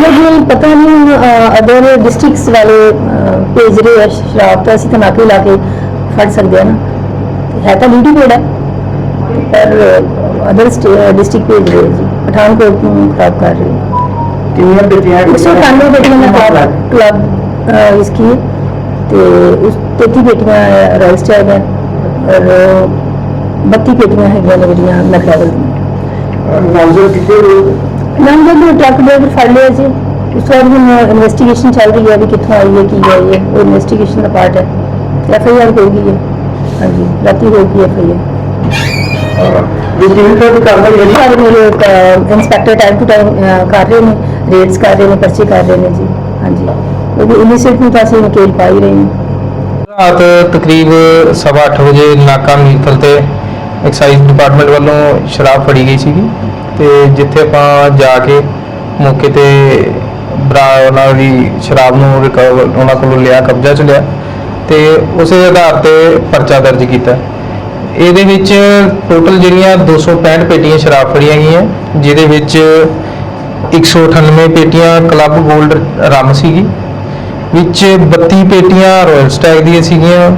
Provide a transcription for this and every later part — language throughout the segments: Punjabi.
ਪਤਾ ਨਹੀਂ ਅਦਰ ਡਿਸਟ੍ਰਿਕਟਸ ਵਾਲੇ ਅਹ, ਭੇਜ ਰਹੇ ਆ ਸ਼ਰਾਬ ਤਾਂ ਅਸੀਂ ਨਾਕੇ ਲਾ ਕੇ ਫੜ ਸਕਦੇ ਆ ਨਾ। ਹੈ ਤਾਂ ਲੀਡੀ ਕੋਡ ਹੈ ਪਰ ਅਦਰ ਡਿਸਟ੍ਰਿਕਟ ਭੇਜ ਰਹੇ ਜੀ। ਪਠਾਨਕੋਟ ਨੂੰ ਖਰਾਬ ਕਰ ਰਹੇ ਕਿੰਨੀਆਂ ਬੇਟੀਆਂ ਉਸ ਤੋਂ ਕਾਨੂੰਨ ਬੇਟੀਆਂ ਦਾ ਕਲੱਬ ਕਲੱਬ ਇਸकी ਤੇ ਉਸ 33 ਬੇਟੀਆਂ ਰਜਿਸਟਰਡ ਹੈ ਔਰ 32 ਬੇਟੀਆਂ ਹੈਗੀਆਂ ਨੇ ਜਿਹੜੀਆਂ ਨਖਰਾਵਲ ਨਾਮਜ਼ਦ ਕਿਤੇ ਨੰਬਰ ਦੇ ਟਰੱਕ ਡਰਾਈਵਰ ਫੜ ਲਿਆ ਜੀ। ਉਸ ਤੋਂ ਬਾਅਦ ਹੁਣ ਇਨਵੈਸਟੀਗੇਸ਼ਨ ਚੱਲ ਰਹੀ ਹੈ ਵੀ ਕਿੱਥੋਂ ਆਈ ਹੈ ਕੀ ਹੈ। ਇਹ ਉਹ ਇਨਵੈਸਟੀਗੇਸ਼ਨ ਦਾ ਪਾਰਟ ਹੈ। ਐਫ ਆਈ ਆਰ ਹੋਊਗੀ ਹੈ। ਹਾਂਜੀ ਰਾਤੀ ਹੋਊਗੀ ਐਫ ਆਈ ਆਰ ਤੋਂ ਕਾਰਵਾਈ ਹੈ। ਸਾਰੇ ਮੇਰੇ ਇੰਸਪੈਕਟਰ ਟਾਈਮ ਟੂ ਟਾਈਮ ਕਰ ਰਹੇ ਨੇ ਰੇਡਸ ਕਰ ਰਹੇ ਨੇ ਪਰਚੇ ਕਰ ਰਹੇ ਨੇ ਜੀ। ਹਾਂਜੀ। ਉਹ ਵੀ ਇਨੀਸ਼ੀਏਟ ਨੂੰ ਤਾਂ ਅਸੀਂ ਨਕੇਲ ਪਾ ਹੀ ਰਹੇ ਹਾਂ। ਰਾਤ ਤਕਰੀਬ 8:30 ਵਜੇ ਨਾਕਾ ਮੀਰਥਲ ਤੇ ਐਕਸਾਈਜ਼ ਡਿਪਾਰਟਮੈਂਟ ਵੱਲੋਂ ਸ਼ਰਾਬ ਫੜੀ ਗਈ ਸੀਗੀ। ਤੇ ਜਿੱਥੇ ਆਪਾਂ ਜਾ ਕੇ ਮੌਕੇ ਤੇ ਬਰਾ ਉਹਨਾਂ ਦੀ ਸ਼ਰਾਬ ਨੂੰ ਰਿਕਵਰ ਉਹਨਾਂ ਕੋਲੋਂ ਲਿਆ, ਕਬਜ਼ਾ ਚ ਲਿਆ ਤੇ ਉਸੇ ਆਧਾਰ ਤੇ ਪਰਚਾ ਦਰਜ ਕੀਤਾ। ਇਹਦੇ ਵਿੱਚ ਟੋਟਲ ਜਿਹੜੀਆਂ 265 ਪੇਟੀਆਂ ਸ਼ਰਾਬ ਫੜੀਆਂ ਗਈਆਂ, ਜਿਹਦੇ ਵਿੱਚ 198 ਪੇਟੀਆਂ ਕਲੱਬ 골ਡ ਰਮ ਸੀਗੀ, ਵਿੱਚ 32 ਪੇਟੀਆਂ ਰਾਇਲ ਸਟੈਗ ਦੀਆਂ ਸੀਗੀਆਂ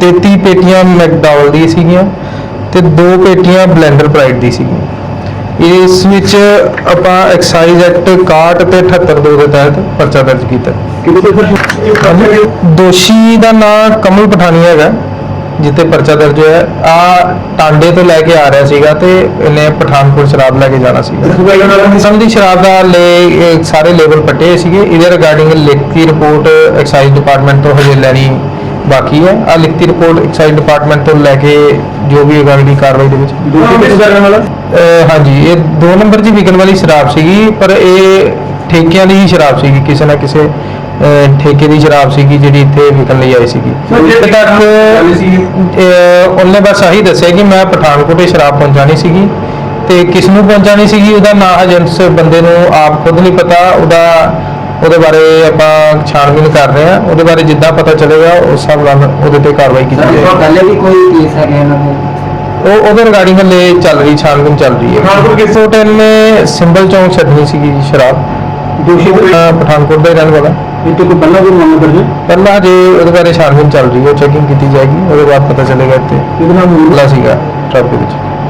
33 ਪੇਟੀਆਂ ਮੈਕਡਾਵਲ ਦੀਆਂ ਸੀਗੀਆਂ ਤੇ ਦੋ ਪੇਟੀਆਂ ਬਲੈਂਡਰ ਪ੍ਰਾਈਡ ਦੀ ਸੀਗੀਆਂ। ਇਸ ਵਿੱਚ ਆਪਾਂ ਐਕਸਾਈਜ਼ ਐਕਟ 61 ਤੇ 78 ਦੋ ਦੇ ਤਹਿਤ ਪਰਚਾ ਦਰਜ ਕੀਤਾ। ਦੋਸ਼ੀ ਦਾ ਨਾਮ ਕਮਲ ਪਠਾਨੀ ਹੈਗਾ ਜਿੱਤੇ ਪਰਚਾ ਦਰਜ ਹੋਇਆ। ਆ ਟਾਂਡੇ ਤੋਂ ਲੈ ਕੇ ਆ ਰਿਹਾ ਸੀਗਾ ਤੇ ਇਹਨੇ ਪਠਾਨਕੋਟ ਸ਼ਰਾਬ ਲੈ ਕੇ ਜਾਣਾ ਸੀਗਾ। ਕਿਸਮ ਦੀ ਸ਼ਰਾਬ ਦਾ ਲੈ ਸਾਰੇ ਲੇਬਲ ਪੱਟੇ ਸੀਗੇ। ਇਹਦੇ ਰਿਗਾਰਡਿੰਗ ਲਿਖਤੀ ਰਿਪੋਰਟ ਐਕਸਾਈਜ਼ ਡਿਪਾਰਟਮੈਂਟ ਤੋਂ ਹਜੇ ਲੈਣੀ ਬਾਕੀ ਹੈ। ਆ ਲਿਖਤੀ ਰਿਪੋਰਟ ਐਕਸਾਈਜ਼ ਡਿਪਾਰਟਮੈਂਟ ਤੋਂ ਲੈ ਕੇ ਜੋ ਵੀ ਅਗਲੀ ਕਾਰਵਾਈ ਦੇ ਵਿੱਚ। ਦੂਸਰੀ ਕਿਸ ਕਰਨ ਵਾਲਾ? ਹਾਂਜੀ ਇਹ ਦੋ ਨੰਬਰ ਦੀ ਵਿਕਣ ਵਾਲੀ ਸ਼ਰਾਬ ਸੀਗੀ ਪਰ ਇਹ ਠੇਕਿਆਂ ਦੀ ਹੀ ਸ਼ਰਾਬ ਸੀਗੀ ਕਿਸੇ ਨਾ ਕਿਸੇ ਠੇਕੇ ਦੀ ਸ਼ਰਾਬ ਸੀਗੀ ਜਿਹੜੀ ਇੱਥੇ ਵਿਕਣ ਲਈ ਆਈ ਸੀਗੀ। ਇੱਥੇ ਤੱਕ ਉਹਨੇ ਬਸ ਆਹੀ ਦੱਸਿਆ ਕਿ ਮੈਂ ਪਠਾਨਕੋਟ ਸ਼ਰਾਬ ਪਹੁੰਚਾਣੀ ਸੀਗੀ ਤੇ ਕਿਸ ਨੂੰ ਪਹੁੰਚਾਣੀ ਸੀਗੀ ਉਹਦਾ ਨਾਂ ਹਜੇ ਉਸ ਬੰਦੇ ਨੂੰ ਆਪ ਖੁਦ ਨਹੀਂ ਪਤਾ ਉਹਦਾ ਉਹਦੇ ਬਾਰੇ ਆਪਾਂ ਛਾਣਬੀਨ ਕਰ ਰਹੇ ਹਾਂ। ਉਹਦੇ ਬਾਰੇ ਜਿੱਦਾਂ ਪਤਾ ਚੱਲੇਗਾ ਉਸ ਹਿਸਾਬ ਨਾਲ ਉਹਦੇ ਤੇ ਕਾਰਵਾਈ ਕੀਤੀ ਜਾਏਗੀ। ਪਹਿਲੇ ਵੀ ਕੋਈ ਕੇਸ ਹੈਗੇ ਇਹਨਾਂ ਦੇ? ਉਹ ਉਹਦੇ ਰਿਗਾਰਡਿੰਗ ਹਲੇ ਚੱਲ ਰਹੀ ਛਾਣਬੀਨ ਚੱਲ ਰਹੀ ਹੈ। ਪਠਾਨਕੋਟ ਕਿਸ- ਹੋਟਲ ਨੇ ਸਿੰਬਲ ਚੌਂਕ ਛੱਡਣੀ ਸੀਗੀ ਜੀ ਸ਼ਰਾਬ। ਦੋਸ਼ੀ ਪਠਾਨਕੋਟ ਦਾ ਹੀ ਰਹਿਣ ਵਾਲਾ। ਇਹ ਤੋਂ ਕੋਈ ਪਹਿਲਾਂ ਵੀ ਮਾਮਲਾ ਦਰਜ ਪਹਿਲਾਂ ਜੇ ਉਹਦੇ ਬਾਰੇ ਛਾਣਬੀਨ ਚੱਲ ਰਹੀ ਹੈ ਚੈਕਿੰਗ ਕੀਤੀ ਜਾਏਗੀ ਉਹਦੇ ਬਾਅਦ ਪਤਾ ਚੱਲੇਗਾ ਇੱਥੇ। ਇਹਦਾ ਨਾਮ ਸੀਗਾ ਟਰੱਕ ਦੇ ਵਿੱਚ।